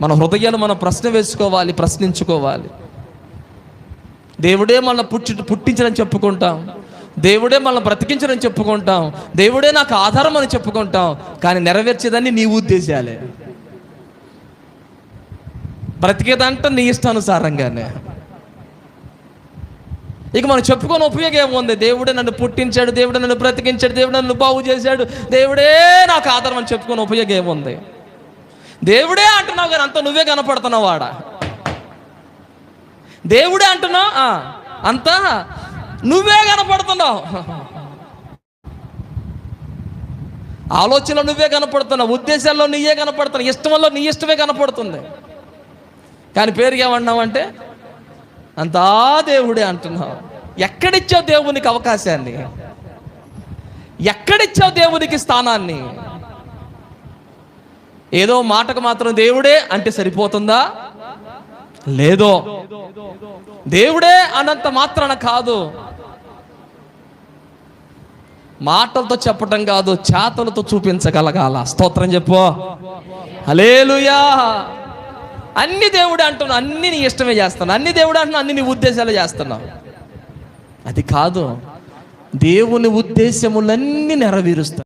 మన హృదయాలు మనం ప్రశ్న వేసుకోవాలి ప్రశ్నించుకోవాలి. దేవుడే మన పుట్టి పుట్టించడని చెప్పుకుంటాం. దేవుడే మనల్ని బ్రతికించడని చెప్పుకుంటాం. దేవుడే నాకు ఆధారం అని చెప్పుకుంటాం. కానీ నెరవేర్చేదాన్ని నీ ఉద్దేశాలే. బ్రతికేదంట నీ ఇష్టానుసారంగానే. ఇక మనం చెప్పుకొని ఉపయోగం ఏముంది? దేవుడే నన్ను పుట్టించాడు దేవుడే నన్ను బ్రతికించాడు దేవుడు నన్ను బాగు చేశాడు దేవుడే నాకు ఆధారం అని చెప్పుకొని ఉపయోగం ఏముంది? దేవుడే అంటున్నావు కానీ అంత నువ్వే కనపడుతున్నావు వాడ దేవుడే అంటున్నావు? ఆ, అంతా నువ్వే కనపడుతున్నావు. ఆలోచనలో నువ్వే కనపడుతున్నావు ఉద్దేశాల్లో నీయే కనపడుతున్నావు ఇష్టంలో నీ ఇష్టమే కనపడుతుంది. కానీ పేరు ఏమన్నావంటే అంతా దేవుడే అంటున్నావు. ఎక్కడిచ్చావు దేవునికి అవకాశాన్ని? ఎక్కడిచ్చావు దేవునికి స్థానాన్ని? ఏదో మాటకు మాత్రం దేవుడే అంటే సరిపోతుందా? లేదో. దేవుడే అన్నంత మాత్రాన కాదు. మాటలతో చెప్పటం కాదు చేతలతో చూపించగలగాల. స్తోత్రం చెప్పు. అలేలుయా అన్ని దేవుడే అంటున్నావు అన్ని నీ ఇష్టమే చేస్తున్నావు అన్ని దేవుడు అంటున్నావు అన్ని నీ ఉద్దేశాలు చేస్తున్నావు. అది కాదు. దేవుని ఉద్దేశములన్నీ నెరవేరుస్తావు